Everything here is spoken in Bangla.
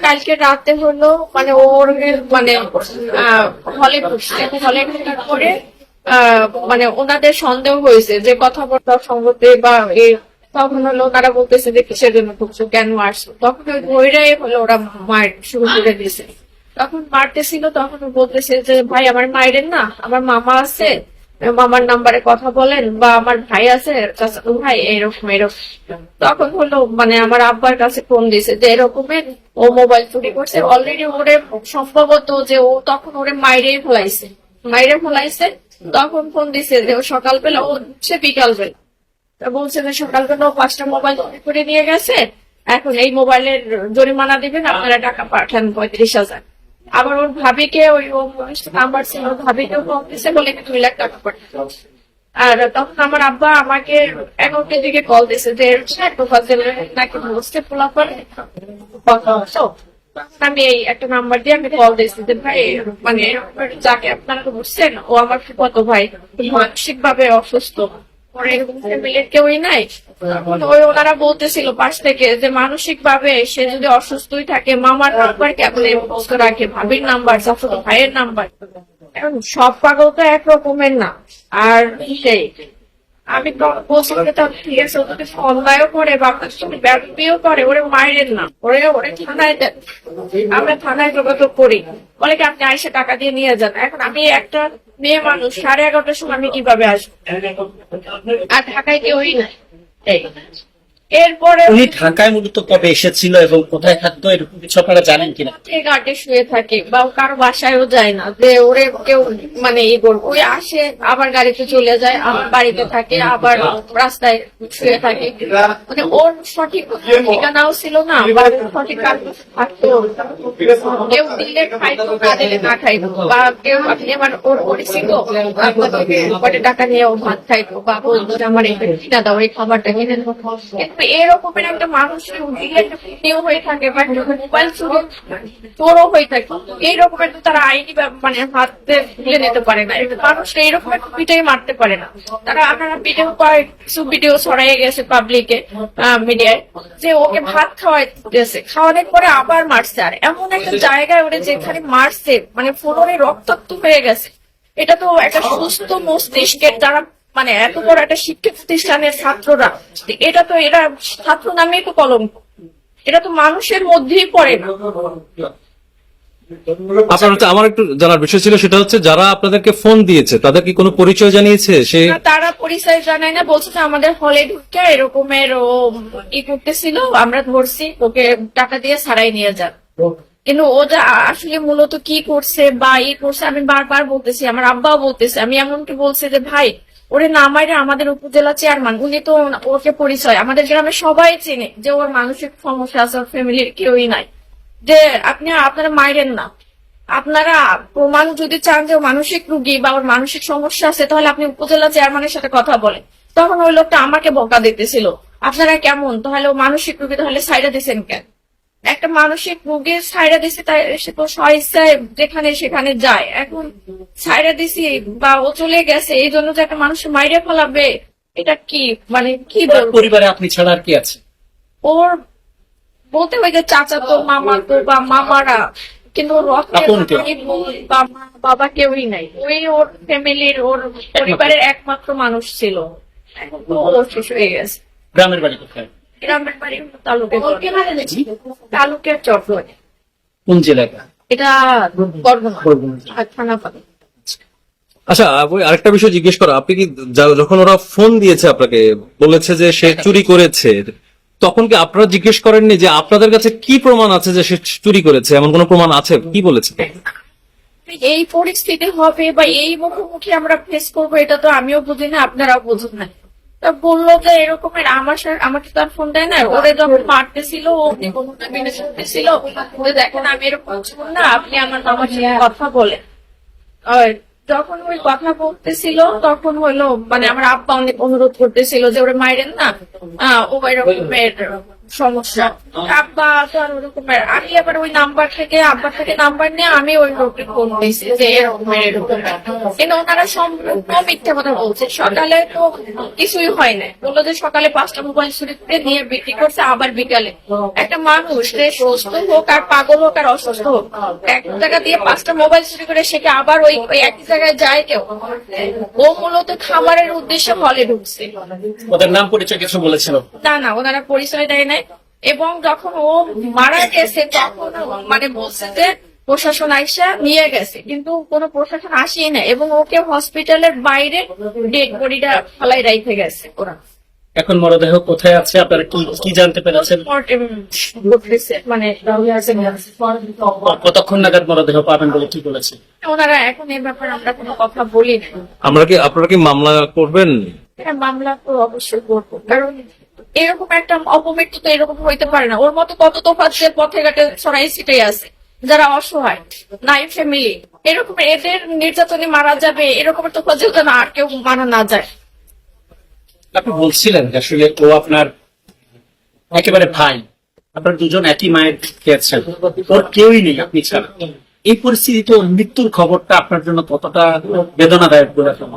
কালকে রাতে হলো মানে ওর মানে হলে হলে আহ, মানে ওনাদের সন্দেহ হয়েছে যে কথাবার্তা সঙ্গতে বা এই তখন হলো ওনারা বলতেছে যে কিসের জন্য ঢুকছো কেন আসছো? তখন ওই হলো ওরা মার শুরু করে দিয়েছে। তখন মারতেছিল তখন বলতেছে যে ভাই আমার মায়ের না আমার মামা আছে মামার নাম্বারে কথা বলেন বা আমার ভাই আছে ভাই, এরকম এরকম। তখন হলো মানে আমার আব্বার কাছে ফোন দিয়েছে যে এরকমের ও মোবাইল চুরি করছে। অলরেডি ওরে সম্ভবত যে ও তখন ওরে মাইরে ফেলাইছে। মাইরে ফেলাইছে, তখন ফোন দিছে যে ও সকালবেলা, ও হচ্ছে বিকালবেলা। তা বলছে যে সকালবেলা ও পাঁচটা মোবাইল চুরি করে নিয়ে গেছে। এখন এই মোবাইলের জরিমানা দিবেন, আপনারা টাকা পাঠান পঁয়ত্রিশ হাজার। আবার ওর ভাবিকে, ওই নাম্বার ছিল, ওর ভাবিকেও ফোন দিছে বলে দুই লাখ টাকা পাঠান আর তখন আমার আব্বা আমাকে এগারোটার দিকে কল দিছে যে নাকি পোলাপান? কথা হতো। আমি এই একটা নাম্বার দিয়ে আমি কল দিয়েছি যে, ভাই মানে যাকে আপনারা বুঝছেন ও আমার কত ভাই। মানসিক ভাবে অসুস্থ। ওনারা বলতেছিল পাশ থেকে যে মানসিক ভাবে সে যদি অসুস্থই থাকে, মামার নাম্বার মুখস্থ রাখে, ভাবির নাম্বার ভাইয়ের নাম্বার সব পাগল তো এক রকমের না। আর সেই আমি তাহলে ঠিক আছে ওদেরকে সন্দেহও করে বা আপনার ব্যাপিও করে, ওরে মায়ের না, ওরে ওরে থানায় দেন। আমরা থানায় যোগাযোগ করি। বলে কি, আপনি আইসে টাকা দিয়ে নিয়ে যান। এখন আমি একটা মেয়ে মানুষ, সাড়ে এগারোটার সময় আমি কীভাবে আসব? আর ঢাকায় কেউই নাই। এরপরে উনি ঢাকায় মূলত কবে এসেছিল এবং কোথায় থাকতো এরকম কিছু আপনারা জানেন কিনা? ঘাটে শুয়ে থাকে বা কারও বাসায়ও যায় না। যে ওরে কেউ মানে ই করবে। ওই আসে আবার গাড়িতে চলে যায় আবার বাড়িতে থাকে আবার রাস্তায় শুয়ে থাকে। মানে ওর সঠিক ঠিকানাও ছিল না বা সঠিক থাকতো। কেউ দিলে খাইতো না দিলে না খাইতো বা কেউ আপনি আমার ওর পরিচিত আপনাকে কটে টাকা নিয়ে ও ভাত খাইতো বা বলতো আমার এটা কিনা দাও এই খাবারটা কিনে এরকমের একটা মানুষের দিলে হয়ে থাকে বা মোবাইল চুরি চোরও হয়ে থাকে। এইরকমের তো তারা আইনি মানে হাতে তুলে নিতে পারে না। মানুষ এইরকম একটা মারতে পারে না। তারা আপনারা ভিডিও কিছু ভিডিও ছড়াই গেছে পাবলিকে মিডিয়ায় যে ওকে ভাত খাওয়াইতেছে। খাওয়ানোর পরে আবার মারছে। আর এমন একটা জায়গায় ওরে যেখানে মারছে মানে ফোনে রক্তাক্ত হয়ে গেছে। এটা তো একটা সুস্থ মস্তিষ্কের যারা মানে এত বড় একটা শিক্ষা প্রতিষ্ঠানের ছাত্ররা এটা তো এরা ছাত্র নামেই তো কলঙ্ক। এটা তো মানুষের মধ্যেই পড়ে না। আপনার হচ্ছে আমার একটু জানার বিষয় ছিল সেটা হচ্ছে যারা আপনাদেরকে ফোন দিয়েছে তাদের কি কোনো পরিচয় জানিয়েছে? সে তারা পরিচয় জানায় না বলছে যে আমাদের হলে ঢুকে এরকমের ও ই করতেছিল আমরা ধরছি ওকে টাকা দিয়ে ছাড়াই নিয়ে যান। কিন্তু ও যা আসলে মূলত কি করছে বা ই করছে আমি বারবার বলতেছি আমার আব্বাও বলতেছে আমি এমনকি বলছি যে ভাই ওরে নামাইরে আমাদের উপজেলা চেয়ারম্যান উনি তো ওকে পরিচয়। আমাদের গ্রামে সবাই চেনে যে ওর মানসিক সমস্যা আছে, ওর ফ্যামিলির কেউই নাই। যে আপনি, আপনারা মাইরেন না। আপনারা প্রমাণ যদি চান যে মানসিক রুগী বা ওর মানসিক সমস্যা আছে, তাহলে আপনি উপজেলা চেয়ারম্যানের সাথে কথা বলেন। তখন ওই লোকটা আমাকে বকা দিতেছিল। আপনারা কেমন? তাহলে ও মানসিক রুগী, তাহলে সাইডে দিছেন কেন? একটা মানসিক রোগীর সাইডে দিছে তাই সে তো স্বইচ্ছায় যেখানে সেখানে যায়। এখন সাইডে দিছি বা ও চলে গেছে এই জন্য যে একটা মানুষ মাইরে ফেলাবে এটা কি? মানে কি পরিবারে আপনি ছাড়া আর কি আছে? ওর বলতে হয় যে চাচা তো মামা তো বা মামারা কিন্তু ওর বা বাবা কেউই নাই। ওই ওর ফ্যামিলির ওর পরিবারের একমাত্র মানুষ ছিল। এখন তো ও শেষ হয়ে গেছে। গ্রামের বাড়ি কোথায়? আচ্ছা আরেকটা বিষয় জিজ্ঞেস করা। আপনি কি যখন ওরা ফোন দিয়েছে আপনাকে, বলেছে যে সে চুরি করেছে, তখন কি আপনারা জিজ্ঞেস করেননি যে আপনাদের কাছে কি প্রমাণ আছে যে সে চুরি করেছে? এমন কোনো প্রমাণ আছে? কি বলেছে? এই পরিস্থিতি হবে বা এই মুখোমুখি আমরা ফেস করব, এটা তো আমিও বুঝি না আপনারাও বুঝুন না। তা বলল যে এরকমের আমার আমাকে তার ফোন দেয় না। ওরে যখন মারতেছিল ও বন্ধুটা মেনে শুনতেছিল ওরে দেখেন আমি এরকম ছিল না আপনি আমার মামার সাথে কথা বলেন। আর যখন ওই কথা বলতেছিল তখন হলো মানে আমার আব্বা অনেক অনুরোধ করতেছিল যে ওরা মাইরেন না। আহ, ও এরকমের সমস্যা। আব্বা তো আর ওরকমের আমি আবার ওই নাম্বার থেকে আব্বা থেকে নাম্বার নিয়ে আমি ওই লোককে ফোন দিয়েছি যে এরকমের এরকম কিন্তু ওনারা সম্পূর্ণ মিথ্যা কথা বলছে। সকালে তো কিছুই হয় না বলল যে সকালে পাঁচটা মোবাইল চুরি নিয়ে বিক্রি করছে আবার বিকালে। একটা মানুষ সে সুস্থ হোক আর পাগল হোক আর অসুস্থ হোক এক টাকা দিয়ে পাঁচটা মোবাইল চুরি করে সে আবার ওই ওই একই জায়গায় যায় কেউ? ও মূলত খামারের উদ্দেশ্যে হলে ঢুকছে। ওদের নাম পরিচয় কিছু বলেছিল? না না ওনারা পরিচয় দেয় নাই। এবং যখন ও মারা গেছে তখন মানে বলছে যে প্রশাসন আইসা নিয়ে গেছে। কিন্তু কোনো প্রশাসন আসেই না এবং ওকে হসপিটালের বাইরে ডেড বডিটা ফালাই রাইখে গেছে ওরা। এখন মরদেহ কোথায় আছে? আপনারা কি কি জানতে পেরেছেন? মানে কতক্ষণ নাগাদ মরদেহ পাবেন বলে কি বলেছে ওনারা এখন এই ব্যাপারে আমরা কোনো কথা বলি না আমরা কি আপনারা কি মামলা করবেন? হ্যাঁ, মামলা তো অবশ্যই করব। কারণ এরকম একটা অপমৃত্যু তো এরকম হইতে পারে না। ওর মতো কত তোফাত যে পথে ঘাটে ছড়াই ছিটাই আছে। যারা অসহায়, নাই ফ্যামিলি এরকম এদের নির্যাতনে মারা যাবে এরকম তোফাত যেন আর কেউ মারা না যায়। আপনি বলছিলেন আসলে ও আপনার একেবারে ভাই। আপনার দুজন একই মায়ের খেয়েছেন ওর কেউই নেই, আপনি ছাড়া। এই পরিস্থিতিতে ওর মৃত্যুর খবরটা আপনার জন্য কতটা বেদনাদায়ক বলে মনে?